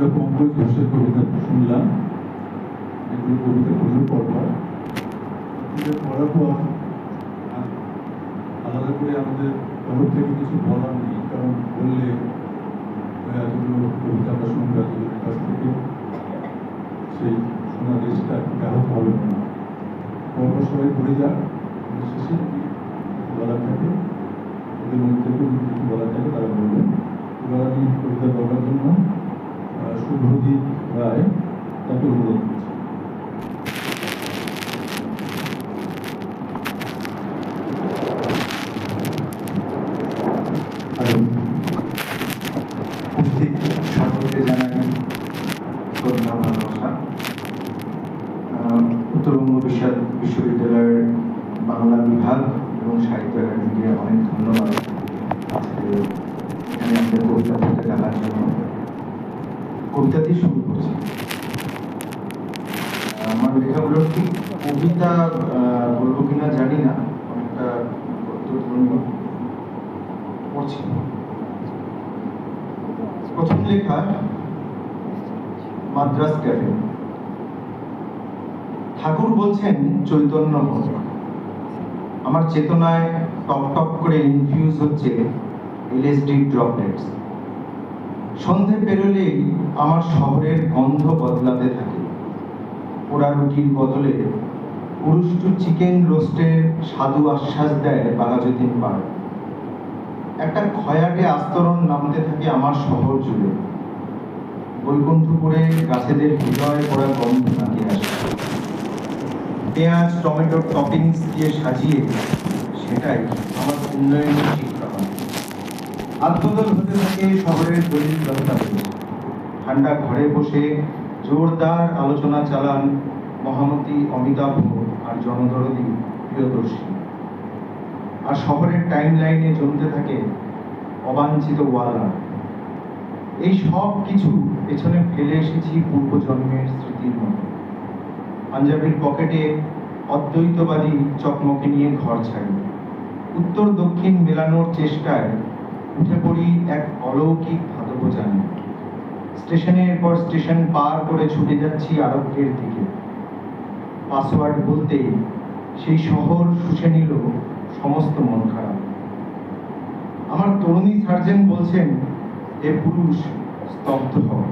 আমরা পঙ্কজ ঘোষের কবিতা শুনলাম। এগুলো কবিতা পড়লে পড়বার কবিতা পড়ার পর আলাদা করে আমাদের তরফ থেকে কিছু বলার নেই, কারণ বললে এতগুলো কবিতা আমরা শুনব এতজনের কাছ থেকে। সেই শোনা দেশটা ব্যাহত হবে না পরপর সবাই পড়ে যাক শেষে বলার থাকে ওদের মধ্যে কিছু বলার থাকে তারা বলবেন। এবার আমি কবিতা বলার জন্য আহ, শুভ্রদীপ রায় তাকে অনুরোধ করছি কবিতা বলব কিনা জানি না, অনেকটা প্রথম লেখা, মাদ্রাস ক্যাফে। ঠাকুর বলছেন, চৈতন্য। আমার চেতনায় টপ টপ করে ইনফিউজ হচ্ছে এলএসডি ড্রপলেটস সন্ধে পেরোলেই আমার শহরের গন্ধ বদলাতে থাকে। পোড়া রুটির বদলে পুরুষ্টু চিকেন রোস্টের স্বাদু আশ্বাস দেয় বাঘাযতীন পাড় একটা খয়াটে আস্তরণ নামতে থাকে আমার শহর জুড়ে। বৈকুণ্ঠপুরে গাছেদের হৃদয়ে পড়া গন্ধ নাকে আসে। পেঁয়াজ টমেটোর টপিংস দিয়ে সাজিয়ে সেটাই আমার উন্নয়নের শিক্ষা আত্মদল হতে থাকে শহরের দলিল জনতাদের ঠান্ডা ঘরে বসে জোরদার আলোচনা চালান মহামতি অমিতাভ আর জনদরদী প্রিয়দর্শী। আর শহরের টাইম লাইনে জমতে থাকে অবাঞ্ছিত ওয়ালা এই সব কিছু পেছনে ফেলে এসেছি পূর্বজন্মের স্মৃতির মতো। পাঞ্জাবির পকেটে অদ্বৈতবাদী চকমকে নিয়ে ঘর ছাড়ি। উত্তর দক্ষিণ মেলানোর চেষ্টায় উঠে পড়ি এক অলৌকিক ধাতব জানে স্টেশনের পর স্টেশন পার করে ছুটে যাচ্ছি আরোগ্যের দিকে। পাসওয়ার্ড বলতেই সেই শহর শুষে নিল সমস্ত মন খারাপ। আমার তরুণী সার্জেন বলছেন এ পুরুষ, স্তব্ধ হও।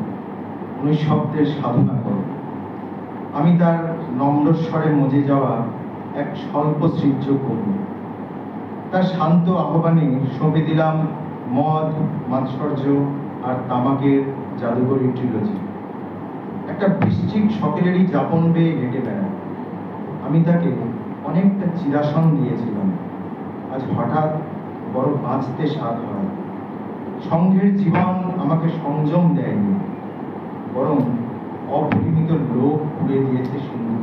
উনি শব্দের সাধনা করো আমি তার নম্রস্বরে মজে যাওয়া এক স্বল্প সৃজ্য কর্মী তার শান্ত আহ্বানে সঁপে দিলাম মদ, মাৎসর্য আর তামাকের জাদুকরী ট্রিলজি একটা বৃশ্চিক সকলেরই যাপন বেয়ে হেঁটে বেড়ায় আমি তাকে অনেকটা চিরাসন দিয়েছিলাম। আজ হঠাৎ বড় বাঁচতে স্বাদ হয়। সংঘের জীবন আমাকে সংযম দেয়নি। বরং অপরিমিত লোক পুড়ে দিয়েছে সিন্ধু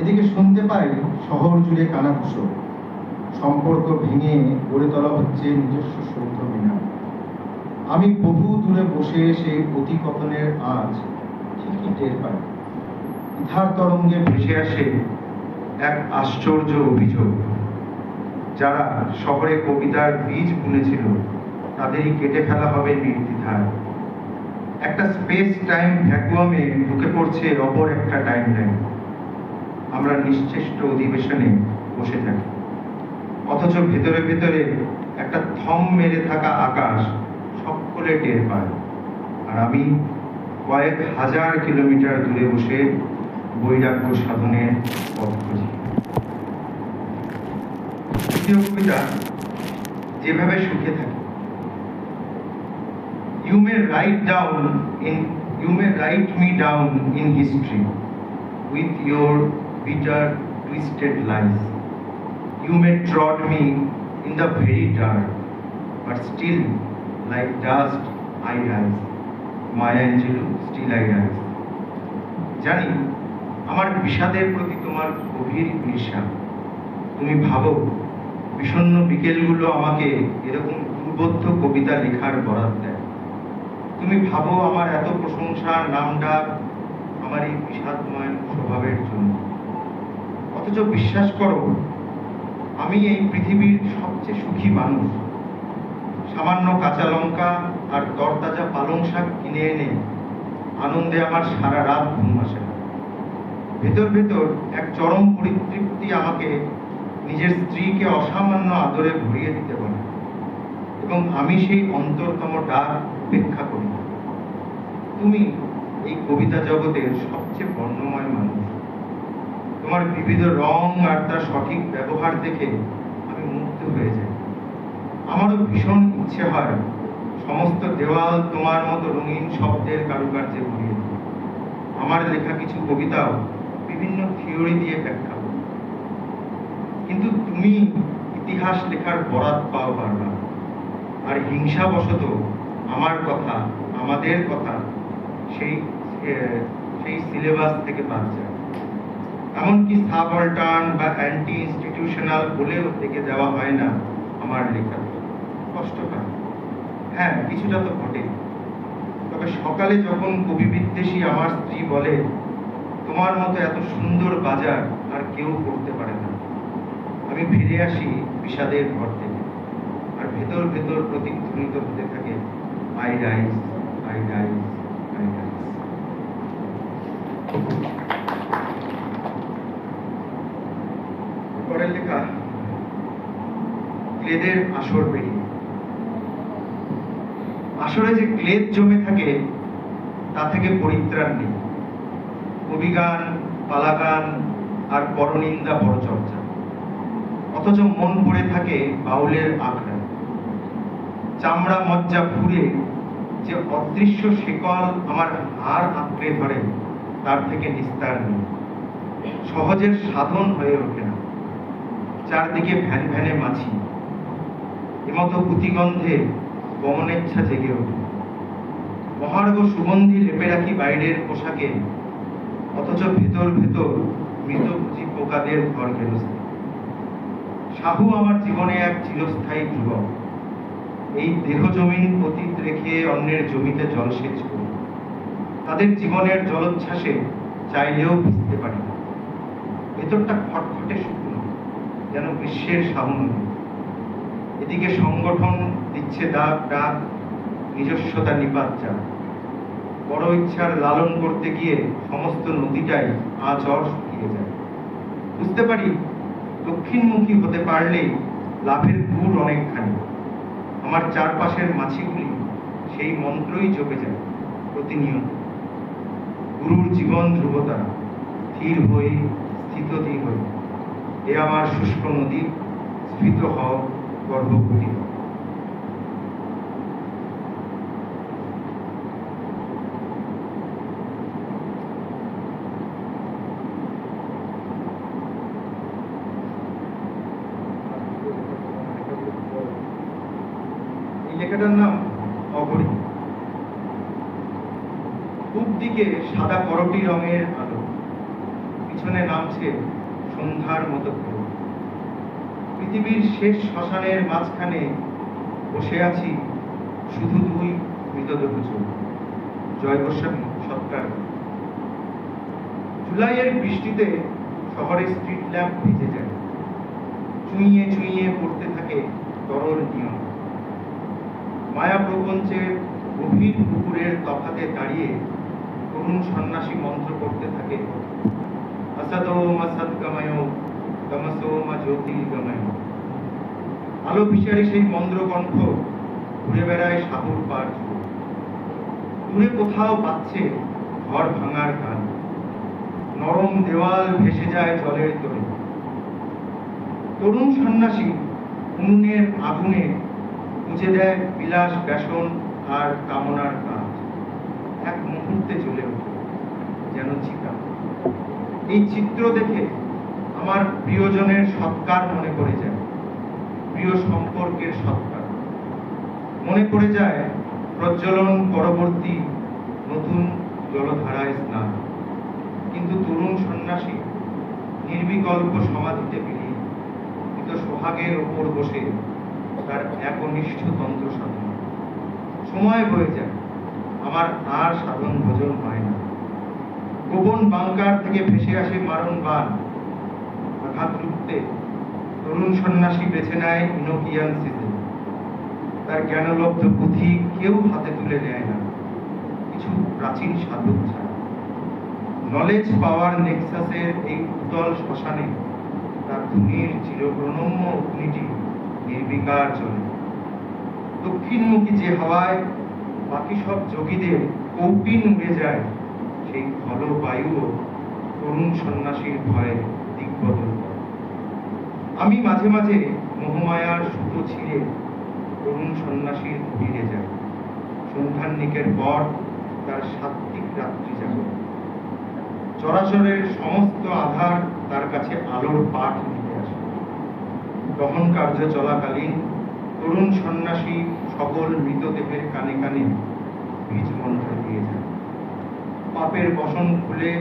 এদিকে শুনতে পাই শহর জুড়ে কানাঘুষো। সম্পর্ক ভেঙে গড়ে তোলা হচ্ছে নিজস্ব আমি বহু দূরে বসে এসে অতিকথনের আজ ঠিকই টের পাই। ইথার তরঙ্গে ভেসে আসে এক আশ্চর্য অভিযোগ। যারা শহরে কবিতার বীজ বুনেছিল, তাদেরই কেটে ফেলা হবে নির্দ্বিধায়। একটা স্পেস টাইম ভ্যাকুয়ামে ঢুকে পড়ছে অপর একটা টাইম লাইন আমরা নিশ্চেষ্ট অধিবেশনে বসে থাকি। অথচ ভেতরে ভেতরে একটা থম মেরে থাকা আকাশ সকলে টের পায়। আর আমি কয়েক হাজার কিলোমিটার দূরে বসে বৈরাগ্য সাধনের পথ খুঁজি। দ্বিতীয় কবিতা যেভাবে সুখে থাকি। You may write down in you may write me down in history with your bitter twisted life You may trod me in the very dark, but still, like dust, I rise. Maya Angelou, still I rise. জানি আমার বিষাদের প্রতি তোমার গভীর ঈর্ষা তুমি ভাবো বিষণ্ণ বিকেলগুলো আমাকে এরকম দুর্বোধ্য কবিতা লেখার বরাদ দেয় তুমি ভাবো আমার এত প্রশংসা ডাক আমার এই বিষাদময় স্বভাবের জন্য অথচ বিশ্বাস করো আমি এই পৃথিবীর সবচেয়ে সুখী মানুষ সামান্য কাঁচা লঙ্কা আর তরতাজা পালং পালং শাক কিনে এনে আনন্দে আমার সারা রাত ঘুম আসে। ভেতর ভেতর এক চরম পরিতৃপ্তি আমাকে নিজের স্ত্রীকে অসামান্য আদরে ভরিয়ে দিতে পারে এবং আমি সেই অন্তরতম ডাক উপেক্ষা করি। তুমি এই কবিতা জগতের সবচেয়ে বর্ণময় মানুষ। তোমার বিবিধ রং আর তার সঠিক ব্যবহার দেখে আমি মুগ্ধ হয়ে যাই আমারও ভীষণ ইচ্ছে হয়, সমস্ত দেওয়াল তোমার মতো রঙিন শব্দের কারুকার্যে ভরিয়ে। আমার লেখা কিছু কবিতাও বিভিন্ন থিওরি দিয়ে ব্যাখ্যা কিন্তু তুমি ইতিহাস লেখার বরাত পাও বারবার আর হিংসাবশত আমার কথা, আমাদের কথা সেই সেই সিলেবাস থেকে বাদ যায়। এমনকি সাবঅল্টার্ন বা অ্যান্টি ইনস্টিটিউশনাল বলেও থেকে দেওয়া হয় না আমার লেখা কষ্টকর হ্যাঁ। কিছুটা তো ঘটে তবে সকালে যখন কবি বিদ্বেষী আমার স্ত্রী বলে, তোমার মতো এত সুন্দর বাজার আর কেউ করতে পারে না। আমি ফিরে আসি বিষাদের ঘর থেকে। আর ভেতর ভেতর প্রতিধ্বনিত হতে থাকে, I rise I rise I rise. পরের লেখা, ক্লেদের আসর বেরিয়ে আসরে যে ক্লেদ জমে থাকে, তা থেকে পরিত্রাণ নেই। কবিগান পালাগান আর পরনিন্দা পরচর্চা। অথচ মন পড়ে থাকে বাউলের আখড়া। চামড়া মজ্জা ফুরে যে অদৃশ্য শিকল আমার হার আঁকড়ে ধরে, তার থেকে নিস্তার নেই। সহজের সাধন হয়ে ওঠে না। চারদিকে ভ্যান ভ্যানে মাছি। এমতো পুঁতিগন্ধে গমনেচ্ছা জেগে ওঠে। মহার্ঘ সুগন্ধি লেপে রাখি বাইরের পোশাকে, অথচ ভেতর ভেতর মৃতভোজী পোকাদের ঘর গেরস্তে। সাহু আমার জীবনে এক চিরস্থায়ী যুবক। এই দেহ জমিন অতীত রেখে অন্যের জমিতে জলসেচ করি। তাদের জীবনের জলোচ্ছ্বাসে চাইলেও ভিজতে পারি না। ভেতরটা খটখটে শুকনো, যেন গ্রীষ্মের সাহু নদী এদিকে সংগঠন দিচ্ছে ডাক ডাক, নিজস্বতা নিপাত যা বড় ইচ্ছার লালন করতে গিয়ে সমস্ত নদীটাই আচর শুকিয়ে যায়। বুঝতে পারি, দক্ষিণমুখী হতে পারলেই লাভের গুড় অনেকখানি। আমার চারপাশের মাছিগুলি সেই মন্ত্রই জপে যায়, প্রতিনিয়ত। গুরুর জীবন ধ্রুবতা, স্থির হই স্থিতধী হই এ আমার শুষ্ক নদী, স্ফীত হও। গর্ভবতী। লেখাটার নাম অঘরী। পূব দিকে সাদা করটি রঙের আলো। পিছনে নামছে সন্ধ্যার মতো ঘোর পৃথিবীর শেষ শ্মশানের মাঝখানে বসে আছি শুধু দুই মৃতদেহ জয় গোস্বামী, সৎকার। জুলাইয়ের বৃষ্টিতে শহরের স্ট্রিট ল্যাম্প ভিজে যায়। চুইয়ে চুইয়ে পড়তে থাকে তরল নিয়ম। মায়া প্রপঞ্চের গভীর পুকুরের তফাতে দাঁড়িয়ে তরুণ সন্ন্যাসী মন্ত্র করতে থাকে। অসদোম সদ্গময় আলো বিচারে সেই মন্দ্রকণ্ঠ ঘুরে বেড়ায় সাহুর পার দূরে কোথাও পাচ্ছে ঘর ভাঙার গান। নরম দেওয়াল ভেসে যায় জলের তরে। তরুণ সন্ন্যাসী উনুনের আগুনে বুঝে দেয় বিলাস ব্যাসন আর কামনার কাজ। এক মুহূর্তে চলে ওঠে, যেন চিতা এই চিত্র দেখে আমার প্রিয়জনের সৎকার মনে করে যায়। প্রিয় সম্পর্কের সৎকার। মনে করে যায়, প্রজ্বলন পরবর্তী নতুন জলধারায় স্নান। কিন্তু তরুণ সন্ন্যাসী নির্বিকল্প সমাধিতে বেরিয়ে কিন্তু সোহাগের ওপর বসে তার একনিষ্ঠ তন্ত্র সাধন। সময় বয়ে যায়, আমার আর সাধন ভোজন হয় না। গোপন বাংকার থেকে ভেসে আসে মারণ বান রুখতে তরুণ সন্ন্যাসী বেছে নেয় ইনোকিয়ান সিজন তার জ্ঞানলব্ধ পুঁথি কেউ হাতে তুলে নেয় না। কিছু প্রাচীন ছাড়া। নলেজ পাওয়ার নেক্সাসের এই উত্তল শ্মশানে তার ধুনির চিরপ্রণম্য অগ্নিটি নির্বিকার চলে। দক্ষিণমুখী যে হাওয়ায় বাকি সব যোগীদের কৌপিন উড়ে যায়, সেই ফল বায়ুও তরুণ সন্ন্যাসীর ভয়ে দিগ্বদল। আমি মাঝে মাঝে মোহমায়ার সুতো ছিঁড়ে তরুণ সন্ন্যাসীর কুটিরে যাই। সন্ধ্যান্নিকের পর তার সাত্বিক রাত্রি যাবে। চরাচরের সমস্ত আধার তার কাছে আলোর পাঠ নিতে আসে দহন কার্য চলাকালীন তরুণ সন্ন্যাসী সকল মৃতদেহের কানে কানে বীজ মন্ত্র দিয়ে যায়। পাপের বসন খুলে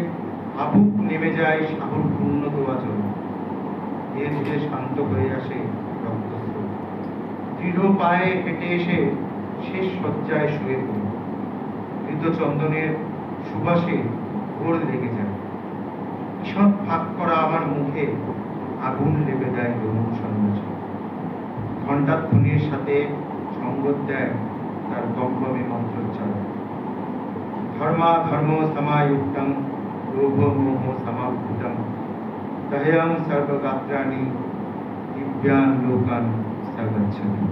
আবুক নেমে যায় চলে ধীরে ধীরে শান্ত হয়ে আসে দৃঢ় পায়ে হেঁটে এসে শেষ শয্যায় শুয়ে পড়ে। চন্দনের সুবাসে ঘোর লেগে যায়। ঈষৎ ফাঁক করা আমার মুখে আগুন লেগে দেয় তরুণ সন্ন্যাসী। ঘণ্টার ধ্বনির সাথে সঙ্গত দেয় তার গম্ভমে মন্ত্রোচ্চারণ। ধর্মা ধর্ম সমায়ুক্তং, লোভ মোহ সমাভূতং दहयं सर्वगात्राणि दिव्यान् लोकान् सर्गच्छति